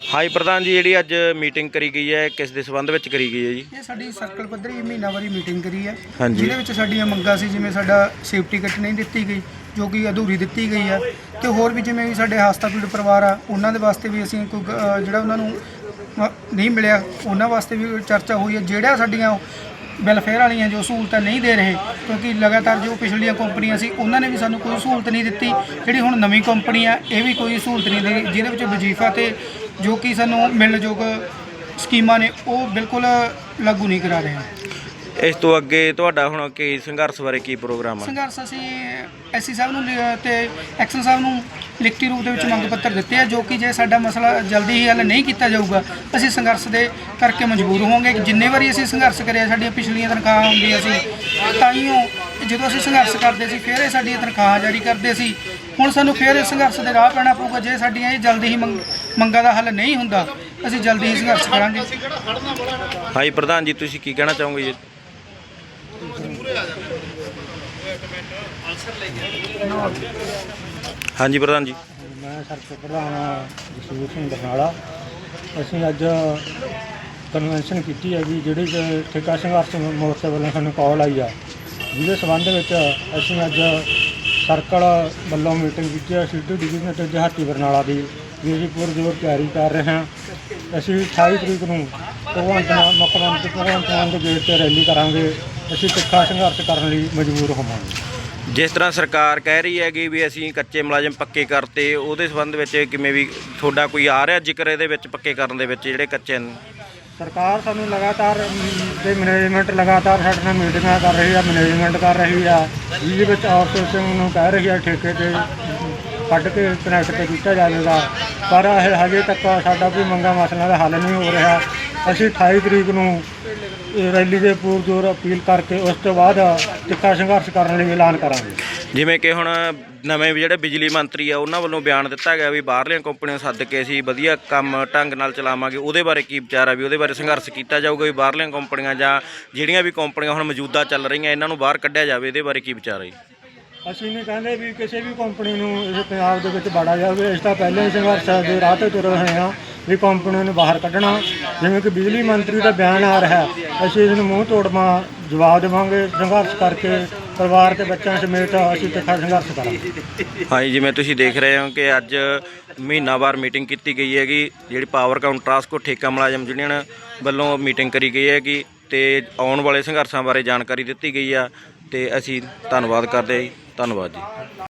High ਪ੍ਰਧਾਨ ਜੀ ਜਿਹੜੀ ਅੱਜ ਮੀਟਿੰਗ ਕਰੀ ਗਈ ਹੈ ਕਿਸ ਦੇ ਸੰਬੰਧ ਵਿੱਚ ਕਰੀ ਗਈ ਹੈ ਜੀ? ਇਹ ਸਾਡੀ ਸਰਕਲ ਪੱਧਰੀ ਮਹੀਨਾਵਾਰੀ ਮੀਟਿੰਗ ਕਰੀ ਹੈ। ਹਾਂਜੀ। ਜਿਹਦੇ ਵਿੱਚ ਸਾਡੀਆਂ ਮੰਗਾਂ ਸੀ ਜਿਵੇਂ ਸਾਡਾ ਸੇਫਟੀ ਕਿੱਟ ਨਹੀਂ ਦਿੱਤੀ ਗਈ ਜੋ ਕਿ ਅਧੂਰੀ ਦਿੱਤੀ ਗਈ ਹੈ। ਤੇ ਹੋਰ ਵੀ ਜਿਵੇਂ ਵੀ ਸਾਡੇ ਹਸਤਾਪੀੜ ਪਰਿਵਾਰ ਆ ਉਹਨਾਂ ਦੇ ਵਾਸਤੇ ਵੀ ਅਸੀਂ ਕੋਈ ਗ- ਜਿਹੜਾ ਉਹਨਾਂ ਨੂੰ ਨਹੀਂ ਮਿਲਿਆ ਉਹਨਾਂ ਵਾਸਤੇ ਵੀ ਚਰਚਾ ਹੋਈ ਹੈ। ਜਿਹੜਾ ਸਾਡੀਆਂ ਵੈਲਫੇਅਰ ਵਾਲੀਆਂ ਜੋ ਸਹੂਲਤਾਂ ਨਹੀਂ ਦੇ ਰਹੇ, ਕਿਉਂਕਿ ਲਗਾਤਾਰ ਜੋ ਪਿਛਲੀਆਂ ਕੰਪਨੀਆਂ ਸੀ, ਉਹਨਾਂ ਨੇ ਵੀ ਸਾਨੂੰ ਕੋਈ ਸਹੂਲਤ ਨਹੀਂ ਦਿੱਤੀ। ਜਿਹੜੀ ਹੁਣ ਨਵੀਂ ਕੰਪਨੀ ਆ, ਇਹ ਵੀ ਕੋਈ ਸਹੂਲਤ ਨਹੀਂ ਦੇ ਰਹੀ। ਜਿਹਦੇ ਵਿੱਚ ਵਜ਼ੀਫਾ ਤੇ ਜੋ ਕਿ ਸਾਨੂੰ ਮਿਲਣਯੋਗ ਸਕੀਮਾਂ ਨੇ, ਉਹ ਬਿਲਕੁਲ ਲਾਗੂ ਨਹੀਂ ਕਰਾ ਰਹੇ। ਇਸ ਤੋਂ ਅੱਗੇ ਤੁਹਾਡਾ ਹੁਣ ਕੀ ਸੰਘਰਸ਼ ਬਾਰੇ ਕੀ ਪ੍ਰੋਗਰਾਮ ਹੈ ਸੰਘਰਸ਼ ਅਸੀਂ ਐਸਸੀ ਸਾਹਿਬ ਨੂੰ ਲਿ- ਤੇ ਐਕਸ਼ਨ ਸਾਹਿਬ ਨੂੰ ਲਿਖਤੀ ਰੂਪ ਦੇ ਵਿੱਚ ਮੰਗ ਪੱਤਰ ਦਿੱਤੇ ਆ ਜੋ ਕਿ ਜੇ ਸਾਡਾ ਮਸਲਾ ਜਲਦੀ ਹੀ ਹੱਲ ਨਹੀਂ ਕੀਤਾ ਜਾਊਗਾ ਅਸੀਂ ਸੰਘਰਸ਼ ਦੇ ਕਰਕੇ ਮਜਬੂਰ ਹੋਵਾਂਗੇ। ਜਿੰਨੇ ਵਾਰੀ ਅਸੀਂ ਸੰਘਰਸ਼ ਕਰਿਆ ਸਾਡੀਆਂ ਪਿਛਲੀਆਂ ਤਨਖਾਹਾਂ ਹੁੰਦੀਆਂ ਸੀ ਤਾਈਓ ਜਦੋਂ ਅਸੀਂ ਸੰਘਰਸ਼ ਕਰਦੇ ਸੀ ਫਿਰ ਇਹ ਸਾਡੀਆਂ ਤਨਖਾਹਾਂ ਜਾਰੀ ਕਰਦੇ ਸੀ। ਹੁਣ ਸਾਨੂੰ ਫਿਰ ਇਸ ਸੰਘਰਸ਼ ਦੇ ਰਾਹ ਪੈਣਾ ਪਊਗਾ ਜੇ ਸਾਡੀਆਂ ਇਹ ਜਲਦੀ ਹੀ ਮੰਗ- ਮੰਗਾਂ ਦਾ ਹੱਲ ਨਹੀਂ ਹੁੰਦਾ ਅਸੀਂ ਜਲਦੀ ਹੀ ਸੰਘਰਸ਼ ਕਰਾਂਗੇ। ਹਾਈ ਪ੍ਰਧਾਨ ਜੀ ਤੁਸੀਂ ਕੀ ਕਹਿਣਾ ਚਾਹੋਗੇ ਜੀ? ਹਾਂਜੀ ਪ੍ਰਧਾਨ ਜੀ। ਮੈਂ ਸਰਕਲ ਪ੍ਰਧਾਨ ਜਸਵੀਰ ਸਿੰਘ ਬਰਨਾਲਾ। ਅਸੀਂ ਅੱਜ ਕਨਵੈਨਸ਼ਨ ਕੀਤੀ ਹੈ ਵੀ ਜਿਹੜੀ ਕਿ ਠੇਕਾ ਸੰਘਰਸ਼ ਮੋਰਚੇ ਵੱਲੋਂ ਸਾਨੂੰ ਕਾਲ ਆਈ ਆ। ਜਿਹਦੇ ਸੰਬੰਧ ਵਿੱਚ ਅਸੀਂ ਅੱਜ ਸਰਕਲ ਵੱਲੋਂ ਮੀਟਿੰਗ ਕੀਤੀ ਹੈ ਸਿੱਧੂ ਡਿਵੀਜ਼ਨ ਤੇ ਦਿਹਾਤੀ ਬਰਨਾਲਾ ਦੀ। ਵੀ ਅਸੀਂ ਪੁਰਜੋਰ ਤਿਆਰੀ ਕਰ ਰਹੇ ਹਾਂ। ਅਸੀਂ 28 ਤਰੀਕ ਨੂੰ ਭਗਵੰਤ ਮਾਨ ਮੁੱਖ ਮੰਤਰੀ ਭਗਵੰਤ ਮਾਨ ਦੇ ਗੇਟ ਤੇ ਰੈਲੀ ਕਰਾਂਗੇ। ਅਸੀਂ ਤਿੱਖਾ ਸੰਘਰਸ਼ ਕਰਨ ਲਈ ਮਜਬੂਰ ਹੋਵਾਂਗੇ। ਜਿਸ ਤਰ੍ਹਾਂ ਸਰਕਾਰ ਕਹਿ ਰਹੀ ਹੈਗੀ ਵੀ ਅਸੀਂ ਕੱਚੇ ਮੁਲਾਜ਼ਮ ਪੱਕੇ ਕਰਤੇ ਉਹਦੇ ਸੰਬੰਧ ਵਿੱਚ ਕਿਵੇਂ ਵੀ ਤੁਹਾਡਾ ਕੋਈ ਆ ਰਿਹਾ ਜ਼ਿਕਰ ਇਹਦੇ ਵਿੱਚ ਪੱਕੇ ਕਰਨ ਦੇ ਵਿੱਚ ਜਿਹੜੇ ਕੱਚੇ ਨੇ? ਸਰਕਾਰ ਸਾਨੂੰ ਲਗਾਤਾਰ ਤੇ ਮੈਨੇਜਮੈਂਟ ਲਗਾਤਾਰ ਸਾਡੇ ਨਾਲ ਮੀਟਿੰਗਾਂ ਕਰ ਰਹੀ ਆ ਮੈਨੇਜਮੈਂਟ ਕਰ ਰਹੀ ਆ। ਜਿਹਦੇ ਵਿੱਚ ਆਊਟਸੋਰਸਿੰਗ ਨੂੰ ਕਹਿ ਰਹੀ ਆ ਠੇਕੇ ਤੇ ਕੱਢ ਕੇ ਕਨੈਕਟ ਤੇ ਕੀਤਾ ਜਾਵੇਗਾ। ਪਰ ਇਹ ਹਜੇ ਤੱਕ ਸਾਡਾ ਕੋਈ ਮੰਗਾ ਮਸਲਾ ਦਾ ਹੱਲ ਨਹੀਂ ਹੋ ਰਿਹਾ। ਅਸੀਂ 28 ਤਰੀਕ ਨੂੰ ਇਹ ਰੈਲੀ ਦੇ ਪੂਰਜੋਰ ਅਪੀਲ ਕਰਕੇ ਉਸ ਤੋਂ ਬਾਅਦ ਤਿੱਖਾ ਸੰਘਰਸ਼ ਕਰਨ ਲਈ ਐਲਾਨ ਕਰਾਂਗੇ। ਜਿਵੇਂ ਕਿ ਹੁਣ ਨਵੇਂ ਜਿਹੜੇ ਬਿਜਲੀ ਮੰਤਰੀ ਆ ਉਹਨਾਂ ਵੱਲੋਂ ਬਿਆਨ ਦਿੱਤਾ ਗਿਆ ਵੀ ਬਾਹਰਲੀਆਂ ਕੰਪਨੀਆਂ ਸੱਦ ਕੇ ਅਸੀਂ ਵਧੀਆ ਕੰਮ ਢੰਗ ਨਾਲ ਚਲਾਵਾਂਗੇ। ਉਹਦੇ ਬਾਰੇ ਕੀ ਵਿਚਾਰ ਆ ਵੀ ਉਹਦੇ ਬਾਰੇ ਸੰਘਰਸ਼ ਕੀਤਾ ਜਾਊਗਾ ਵੀ ਬਾਹਰਲੀਆਂ ਕੰਪਨੀਆਂ ਜਾਂ ਜਿਹੜੀਆਂ ਵੀ ਕੰਪਨੀਆਂ ਹੁਣ ਮੌਜੂਦਾ ਚੱਲ ਰਹੀਆਂ ਇਹਨਾਂ ਨੂੰ ਬਾਹਰ ਕੱਢਿਆ ਜਾਵੇ ਇਹਦੇ ਬਾਰੇ ਕੀ ਵਿਚਾਰ ਹੈ ਜੀ? ਅਸੀਂ ਨਹੀਂ ਕਹਿੰਦੇ ਵੀ ਕਿਸੇ ਵੀ ਕੰਪਨੀ ਨੂੰ ਇਸ ਪੰਜਾਬ ਦੇ ਵਿੱਚ ਬਾੜਾ ਜਾਵੇ। ਇਸ ਤਾਂ ਪਹਿਲਾਂ ਹੀ ਸੰਘਰਸ਼ ਦੇ ਰਾਹ ਤੇ ਤੁਰ ਰਹੇ ਹਾਂ। ਵੀ ਕੰਪਨੀ ਨੂੰ ਬਾਹਰ ਕੱਢਣਾ, ਜਿਵੇਂ ਕਿ ਬਿਜਲੀ ਮੰਤਰੀ ਦਾ ਬਿਆਨ ਆ ਰਿਹਾ, ਅਸੀਂ ਇਸ ਨੂੰ ਮੂੰਹ ਤੋੜਵਾ ਜਵਾਬ ਦੇਵਾਂਗੇ, ਸੰਘਰਸ਼ ਕਰਕੇ ਪਰਿਵਾਰ ਤੇ ਬੱਚਿਆਂ ਸਮੇਤ ਅਸੀਂ ਤਿੱਖਾ ਸੰਘਰਸ਼ ਕਰਾਂਗੇ। ਹਾਂਜੀ, ਜਿਵੇਂ ਤੁਸੀਂ ਦੇਖ ਰਹੇ ਹੋ ਕਿ ਅੱਜ ਮਹੀਨਾਵਾਰ ਮੀਟਿੰਗ ਕੀਤੀ ਗਈ ਹੈਗੀ, ਜਿਹੜੀ ਪਾਵਰ ਕਾਉਂਟਰਾਸਕੋ ਠੇਕਾ ਮੁਲਾਜ਼ਮ ਯੂਨੀਅਨ ਵੱਲੋਂ ਮੀਟਿੰਗ ਕਰੀ ਗਈ ਹੈਗੀ ਤੇ ਆਉਣ ਵਾਲੇ ਸੰਘਰਸ਼ਾਂ ਬਾਰੇ ਜਾਣਕਾਰੀ ਦਿੱਤੀ ਗਈ ਆ ਤੇ ਅਸੀਂ ਧੰਨਵਾਦ ਕਰਦੇ ਹਾਂ ਜੀ। ਧੰਨਵਾਦ ਜੀ।